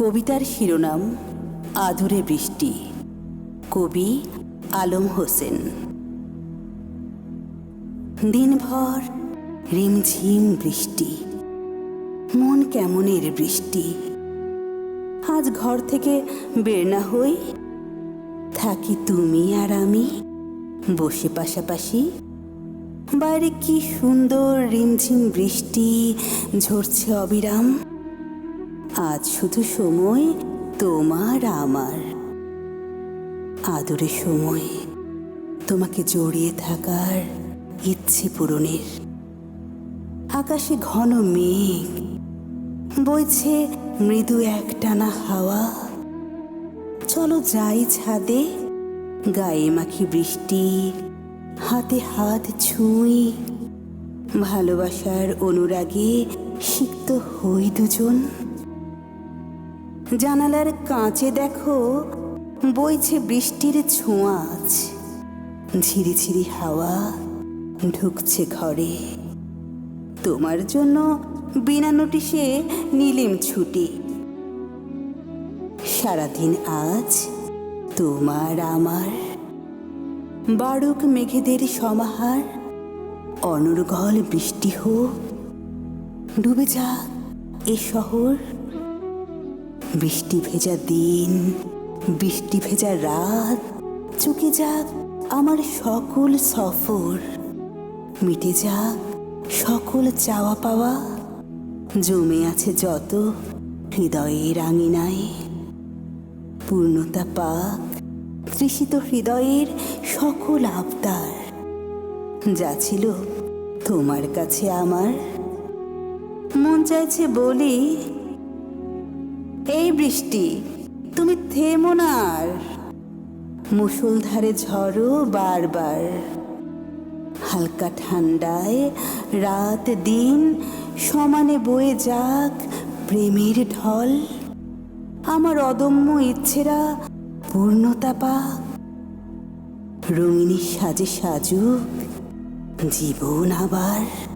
কবিতার শিরোনাম, আধুরে বৃষ্টি। কবি আলম হোসেন। দিনভর রিমঝিম বৃষ্টি। মন কেমনের বৃষ্টি? আজ ঘর থেকে বের না হই? থাকি তুমি আর আমি? বসে পাশাপাশি? বাইরে কি সুন্দর রিমঝিম বৃষ্টি, ঝরছে অবিরাম? আজ শুধু সময় তোমার আমার। আদরে সময় তোমাকে জড়িয়ে থাকার ইচ্ছে পূরণের। আকাশে ঘন মেঘ, বইছে মৃদু একটানা হাওয়া। চলো যাই ছাদে, গায়ে মাখি বৃষ্টি, হাতে হাত ছুঁই। ভালোবাসার অনুরাগে সিক্ত হই দুজন। জানালার কাঁচে দেখো বইছে বৃষ্টির ছোঁয়াচ ঝিরি ঝিরি হাওয়া ঢুকছে ঘরে। তোমার জন্য বিনা নোটিশে নিলিম ছুটি। সারাদিন আজ তোমার আমার। বারুক মেঘেদের সমাহার, অনর্গল বৃষ্টি হোক, ডুবে যাক এ শহর। বৃষ্টি ভেজা দিন, বৃষ্টি ভেজা রাত, চুকে যাক আমার সকল সফর। মিটে যাক সকল চাওয়া পাওয়া, জমে আছে যত হৃদয়ের আঙিনায় পূর্ণতা পাক, তৃষিত হৃদয়ের সকল আবদার, যা ছিল তোমার কাছে আমার। মন চাইছে বলি এই বৃষ্টি, তুমি থেমো না আর। মুষলধারে ঝড়ো বারবার। হালকা ঠান্ডায় রাত দিন সমানে বয়ে যাক প্রেমের ঢল। আমার অদম্য ইচ্ছেরা পূর্ণতা পাক। রঙিনী সাজে সাজুক জীবন আবার।